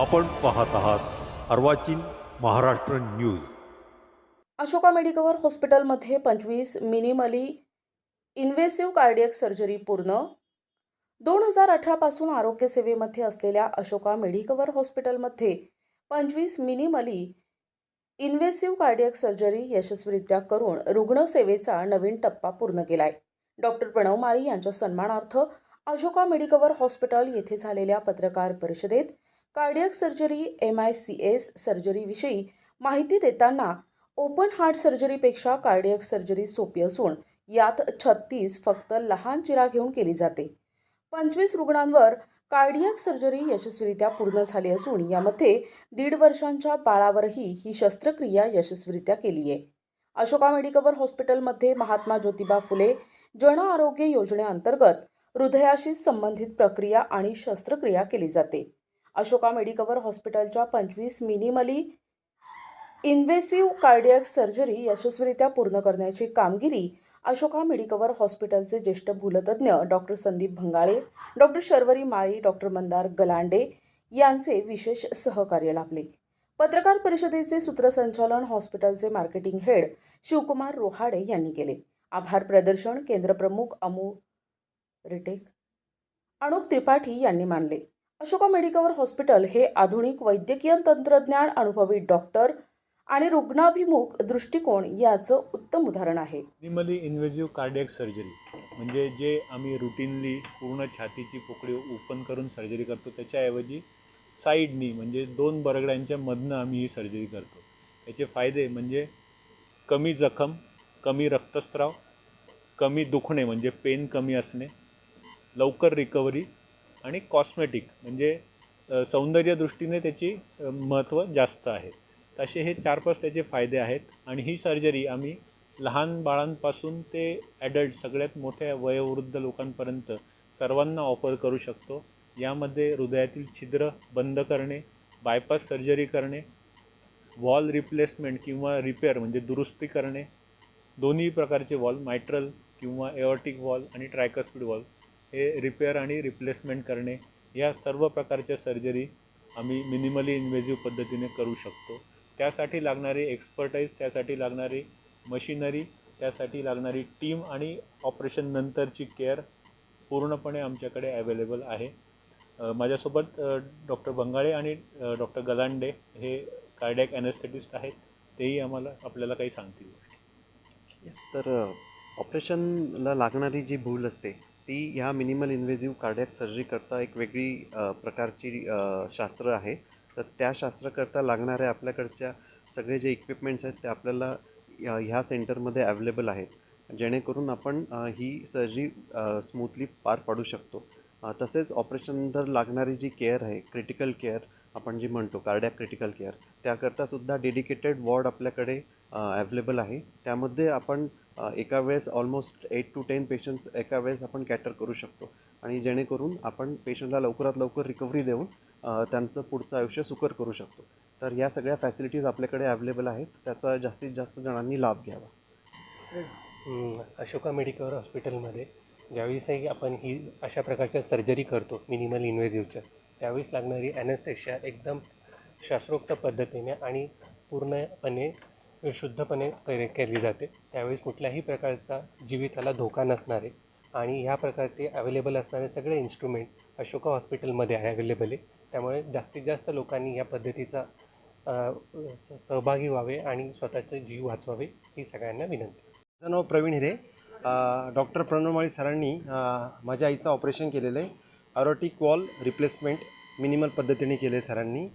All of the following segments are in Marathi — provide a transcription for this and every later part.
आपण पाहत आहात अर्वाचीन महाराष्ट्र न्यूज. अशोका मेडिकवर हॉस्पिटलमध्ये पंचवीस मिनिमली इन्व्हेसिव्ह कार्डियक सर्जरी पूर्ण. दोन हजार अठरापासून आरोग्यसेवेमध्ये असलेल्या अशोका मेडिकवर हॉस्पिटलमध्ये पंचवीस मिनिमली इन्व्हेसिव्ह कार्डियक सर्जरी यशस्वीरित्या करून रुग्णसेवेचा नवीन टप्पा पूर्ण केलाय. डॉक्टर प्रणव माळी यांच्या सन्मानार्थ अशोका मेडिकवर हॉस्पिटल येथे झालेल्या पत्रकार परिषदेत cardiac surgery M I C S सर्जरीविषयी माहिती देताना ओपन हार्ट सर्जरीपेक्षा कार्डियक सर्जरी सोपी असून यात छत्तीस फक्त लहान चिरा घेऊन केली जाते. पंचवीस रुग्णांवर कार्डियक सर्जरी यशस्वीरित्या पूर्ण झाली असून यामध्ये दीड वर्षांच्या बाळावरही ही शस्त्रक्रिया यशस्वीरित्या केली आहे. अशोका मेडिकवर हॉस्पिटलमध्ये महात्मा ज्योतिबा फुले जन आरोग्य योजनेअंतर्गत हृदयाशी संबंधित प्रक्रिया आणि शस्त्रक्रिया केली जाते. अशोका मेडिकवर हॉस्पिटलच्या पंचवीस मिनिमली इन्व्हेसिव्ह कार्डियक सर्जरी यशस्वीरित्या पूर्ण करण्याची कामगिरी अशोका मेडिकवर हॉस्पिटलचे ज्येष्ठ भूलतज्ञ doctor Sandeep Bhangale doctor Sharvari Mali doctor Mandar Galande यांचे विशेष सहकार्य लाभले. पत्रकार परिषदेचे सूत्रसंचालन हॉस्पिटलचे मार्केटिंग हेड शिवकुमार रोहाडे यांनी केले. आभार प्रदर्शन केंद्रप्रमुख अमू रिटेक अणुक त्रिपाठी यांनी मानले. अशोका मेडिकवर हॉस्पिटल हे आधुनिक वैद्यकीय तंत्रज्ञान अनुभवी डॉक्टर आणि रुग्णाभिमुख दृष्टिकोन याचं उत्तम उदाहरण आहे. मिनिमली इन्व्हेजिव्ह कार्डियक सर्जरी म्हणजे जे आम्ही रुटीनली पूर्ण छातीची पोकळी ओपन करून सर्जरी करतो त्याच्याऐवजी साईडनी म्हणजे दोन बरगड्यांच्या मधनं आम्ही ही सर्जरी करतो. याचे फायदे म्हणजे कमी जखम कमी रक्तस्राव कमी दुखणे म्हणजे पेन कमी असणे लवकर रिकव्हरी आणि कॉस्मेटिक म्हणजे सौंदर्यदृष्टीने सौंदर्य दृष्टीने त्याची महत्त्व जास्त आहे. तसे असे हे चार पाच त्याचे फायदे आहेत आणि ही सर्जरी आम्ही लहान बाळांपासून ते ॲडल्ट सगळ्यात मोठ्या वयोवृद्ध लोकांपर्यंत सर्वांना ऑफर करू शकतो. यामध्ये हृदयातील छिद्र बंद करणे बायपास सर्जरी करणे वॉल रिप्लेसमेंट किंवा रिपेअर म्हणजे दुरुस्ती करणे दोन्ही प्रकारचे वॉल मायट्रल किंवा एओटिक वॉल आणि ट्रायकस्पीड वॉल हे रिपेअर आणि रिप्लेसमेंट करणे या सर्व प्रकारच्या सर्जरी आम्ही मिनिमली इन्व्हेजिव्ह पद्धतीने करू शकतो. त्यासाठी लागणारी एक्सपर्टाईज त्यासाठी लागणारी मशिनरी त्यासाठी लागणारी टीम आणि ऑपरेशन नंतरची केअर पूर्णपणे आमच्याकडे अवेलेबल आहे. माझ्यासोबत डॉक्टर बंगाळे आणि डॉक्टर गलांडे हे कार्डॅक ॲनेस्थेटिस्ट आहेत. तेही आम्हाला आपल्याला काही सांगतील येस तर ऑपरेशनला लागणारी जी भूल असते ती ह्या मिनिमल इन्व्हेझिव्ह कार्डियक सर्जरीकरता एक वेगळी प्रकारची शास्त्र आहे. तर त्या शास्त्राकरता लागणाऱ्या आपल्याकडच्या सगळे जे इक्विपमेंट्स आहेत ते आपल्याला ह्या सेंटरमध्ये अवेलेबल आहेत. जेणेकरून आपण ही सर्जरी स्मूथली पार पाडू शकतो. तसेच तसेच ऑपरेशननंतर लागणारी जी केअर आहे क्रिटिकल केअर आपण जी म्हणतो कार्डियक क्रिटिकल केअर त्याकरतासुद्धा डेडिकेटेड वॉर्ड आपल्याकडे अवेलेबल आहे. त्यामध्ये आपण एका वेळेस almost eight two ten patients एका वेळेस आपण कॅटर करू शकतो. आणि जेणेकरून आपण पेशंटला लवकरात लवकर रिकव्हरी देऊन त्यांचं पुढचं आयुष्य सुकर करू शकतो. तर या सगळ्या फॅसिलिटीज आपल्याकडे अवेलेबल आहेत. त्याचा जास्तीत जास्त जणांनी लाभ घ्यावा. अशोका मेडिकल हॉस्पिटलमध्ये ज्यावेळेसही आपण ही अशा प्रकारच्या सर्जरी करतो मिनिमल इन्व्हेझिव्हच्या त्यावेळेस लागणारी ॲनेस्थेशिया एकदम शास्त्रोक्त पद्धतीने आणि पूर्णपणे शुद्धपणे के केली जाते. त्यावेळेस कुठल्याही प्रकारचा जीविताला धोका नसणारे आणि ह्या प्रकारचे अवेलेबल असणारे सगळे इन्स्ट्रुमेंट अशोका हॉस्पिटलमध्ये आहे अवेलेबल आहे. त्यामुळे जास्तीत जास्त लोकांनी या पद्धतीचा स- सहभागी व्हावे आणि स्वतःचे जीव वाचवावे ही सगळ्यांना विनंती. माझं नाव प्रवीण हिरे. डॉक्टर प्रणवमाळी सरांनी माझ्या आईचं ऑपरेशन केलेलं आहे. अरोटिक वॉल रिप्लेसमेंट मिनिमल पद्धतीने केले आहे सरांनी.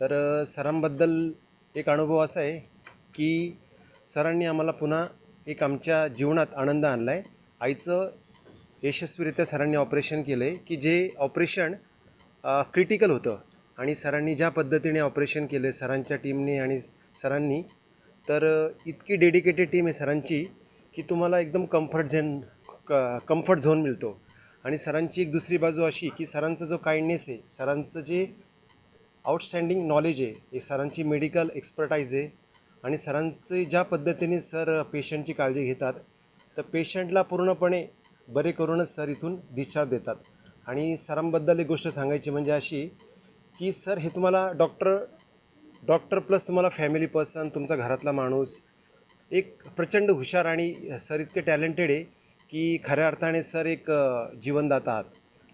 तर सरांबद्दल एक अनुभव असा आहे की सरांनी आम्हाला पुन्हा एक आमच्या जीवनात आनंद आणला आहे आईचं यशस्वीरित्या सरांनी ऑपरेशन केलं आहे की जे ऑपरेशन क्रिटिकल होतं. आणि सरांनी ज्या पद्धतीने ऑपरेशन केले सरांच्या टीमने आणि सरांनी तर इतकी डेडिकेटेड टीम आहे सरांची की तुम्हाला एकदम कम्फर्ट झेन क कम्फर्ट झोन मिळतो. आणि सरांची एक दुसरी बाजू अशी की सरांचा जो काइंडनेस आहे सरांचं जे आउटस्टँडिंग नॉलेज आहे हे सरांची मेडिकल एक्सपर्टाईज आहे आणि सरांचे ज्या पद्धतीने सर पेशंटची काळजी घेतात तर पेशंटला पूर्णपणे बरे करूनच सर इथून डिस्चार्ज देतात. आणि सरांबद्दल एक गोष्ट सांगायची म्हणजे अशी की सर हे तुम्हाला डॉक्टर डॉक्टर प्लस तुम्हाला फॅमिली पर्सन तुमचा घरातला माणूस एक प्रचंड हुशार आणि सर इतके टॅलेंटेड आहे की खऱ्या अर्थाने सर एक जीवनदाता आहात.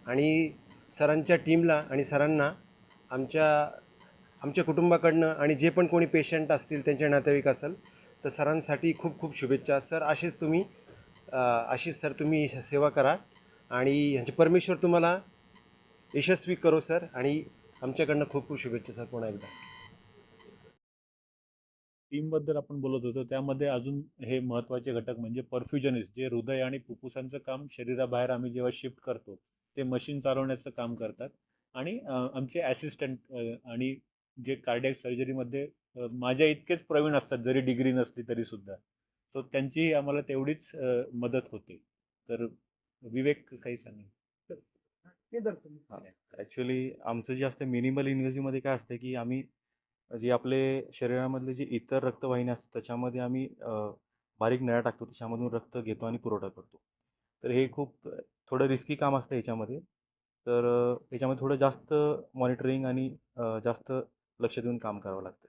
आणि सरांच्या टीमला आणि सरांना आमच्या आमच्या कुटुंबाकडनं आणि जे पण कोणी पेशंट असतील त्यांचे नातेवाईक असेल तर सरांसाठी खूप खूप शुभेच्छा. सर असेच तुम्ही अशीच सर तुम्ही सेवा करा आणि ह्यांचे परमेश्वर तुम्हाला यशस्वी करो सर आणि आमच्याकडनं खूप खूप शुभेच्छा सर पुन्हा एकदा. टीमबद्दल आपण बोलत होतो. त्यामध्ये अजून हे महत्त्वाचे घटक म्हणजे परफ्युजनिस्ट जे हृदय आणि फुफ्फुसांचं काम शरीराबाहेर आम्ही जेव्हा शिफ्ट करतो ते मशीन चालवण्याचं काम करतात. आणि आमचे ॲसिस्टंट आणि जे कार्डियक सर्जरीमध्ये माझ्या इतकेच प्रवीण असतात जरी डिग्री नसली तरीसुद्धा सो त्यांचीही आम्हाला तेवढीच मदत होते. तर विवेक काही सांगेल? ॲक्च्युली आमचं जे असतं मिनिमल इन्व्हेजिव्हमध्ये काय असतं की आम्ही जे आपले शरीरामधले जे इतर रक्तवाहिनी असतात त्याच्यामध्ये आम्ही बारीक नळ्या टाकतो त्याच्यामधून रक्त घेतो आणि पुरवठा करतो. तर हे खूप थोडं रिस्की काम असतं याच्यामध्ये. तर अ, याच्यामध्ये थोडं जास्त मॉनिटरिंग आणि जास्त लक्ष देऊन काम करावं लागतं